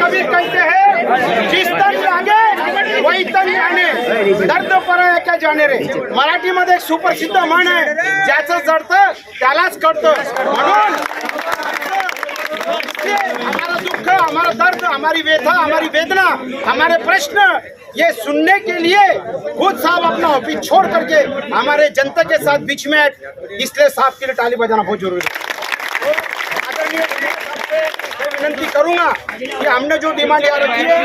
कभी कहते हैं जिस तन लागे वही तन जाने दर्द पर क्या जाणे रे? मराठीमध्ये एक सुप्रसिद्ध म्हण आहे ज्याचं जडतं त्यालाच कळतं. म्हणून हमारा दुख हमारा दर्द हमारी व्यथा हमारी वेदना हमारे प्रश्न ये सुनने के लिए खुद साहब अपना ऑफिस छोड़ करके हमारे जनता के साथ बीच में इसलिए साहब के लिए ताली बजाना बहुत जरूरी है। विनंती करूँगा कि हमने जो डिमांड यहाँ रखी है,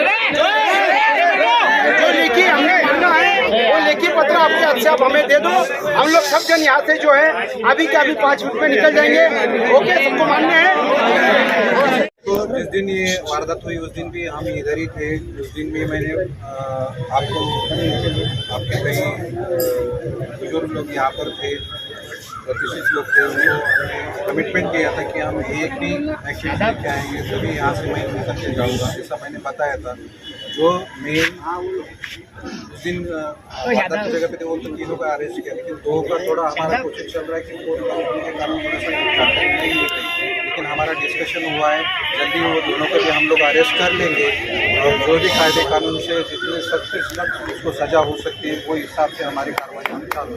जो लिखी हमने मांगा है, वो लेखी पत्र आपके से आप हमें दे दो। हम लोग सब जन यहाँ से जो है अभी के अभी पाँच मिनट में निकल जाएँगे। ओके, सबको मान्य है? तो जिस दिन ये वारदात हुई, उस दिन भी हम इधर ही थे। उस दिन भी मैंने आपको आपके कई बुज़ुर्ग लोग यहाँ पर थे। प्रतिष्ठित लोग थे उनको कमिटमेंट किया था कि हम एक भी एक्शन लेके आएँगे तभी यहाँ से मैं निकल के जाऊँगा। ऐसा मैंने बताया था। जो मेन उस दिन जगह पे थे वो तो तीनों का अरेस्ट किया लेकिन दो का थोड़ा हमारा कोशिश चल रहा है कि कोर्ट कंपनी के कारण थोड़ा सा नहीं लेकिन हमारा डिस्कशन हुआ है जल्दी वो दोनों को भी हम लोग अरेस्ट कर लेंगे और जो भी कायदे कानून से जितने सख्त से सख्त उसको सजा हो सकती है वो हिसाब से हमारी कार्रवाई हम चालू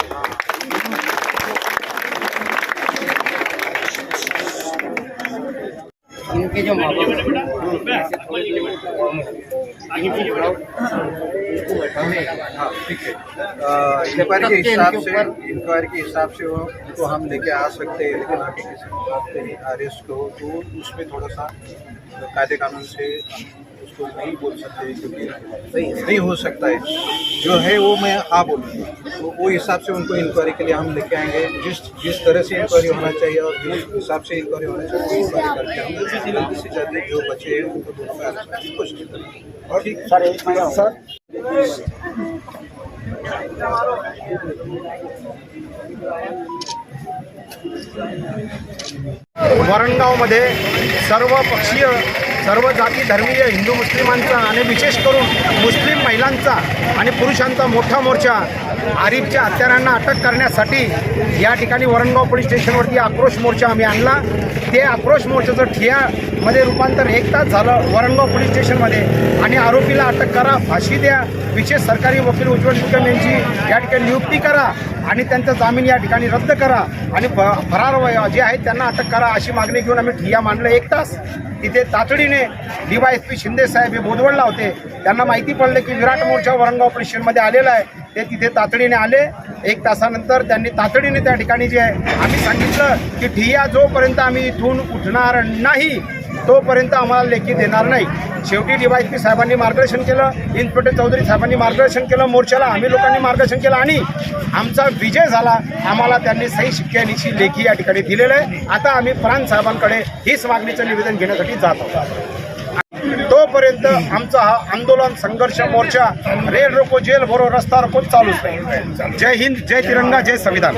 हाँ ठीक है। इंक्वायरी के हिसाब से इंक्वायरी के हिसाब से वो तो हम लेके आ सकते हैं लेकिन आगे किसी अरेस्ट को तो उसमें थोड़ा सा कायदे कानून से उसको नहीं बोल सकते क्योंकि नहीं नहीं हो सकता है। जो है वो मैं हाँ बोलूँगा। तो वो हिसाब से उनको इंक्वायरी के लिए हम लेके आएँगे। जिस जिस तरह से इंक्वायरी होना चाहिए और जिस हिसाब से इंक्वायरी होना चाहिए वो इंक्वायरी करके हम जल्दी से जल्दी जो बचे हैं उनको दोनों का कोशिश करेंगे और ठीक सर एक मिनिट। सर? वरणगावमध्ये सर्व पक्षीय सर्व जाती धर्मीय हिंदू मुस्लिमांचा आणि विशेष करून मुस्लिम महिलांचा आणि पुरुषांचा मोठा मोर्चा आरिफच्या हत्यारांना अटक करण्यासाठी या ठिकाणी वरणगाव पोलीस स्टेशनवरती आक्रोश मोर्चा आम्ही आणला. ते आक्रोश मोर्चाचं मध्ये रूपांतर एक तास झालं वरणगाव पोलीस स्टेशनमध्ये. आणि आरोपीला अटक करा फाशी द्या. विशेष सरकारी वकील उज्ज्वल निकम यांची या ठिकाणी नियुक्ती करा आणि त्यांचा जामीन या ठिकाणी रद्द करा आणि फरार वय- जे आहेत त्यांना अटक करा अशी मागणी घेऊन आम्ही ठिय्या मांडलं एक तास. तिथे तातडीने डीवाय एस पी शिंदे साहेब हे बोदवडला होते. त्यांना माहिती पडलं की विराट मोर्चा वरणगाव पोलीस स्टेशनमध्ये आलेला आहे. ते तिथे तातडीने आले. एक तासानंतर त्यांनी तातडीने त्या ठिकाणी जे आहे आम्ही सांगितलं की ठिय्या जोपर्यंत आम्ही इथून उठणार नाही तोपर्यंत आम्हाला लेखी देणार नाही. शेवटी डीवायपी साहेबांनी मार्गदर्शन केलं इन्स्पेक्टर चौधरी साहेबांनी मार्गदर्शन केलं मोर्चाला आम्ही लोकांनी मार्गदर्शन केलं आणि आमचा विजय झाला. आम्हाला त्यांनी सही शिक्क्यानीची लेखी या ठिकाणी दिलेलं आहे. आता आम्ही प्रांत साहेबांकडे हीच मागणीचं निवेदन घेण्यासाठी जात आहोत. तोपर्यंत आमचा हा आंदोलन संघर्ष मोर्चा रेल रोको जेल भरो रस्ता रोको चालूच जय हिंद जय तिरंगा जय संविधान.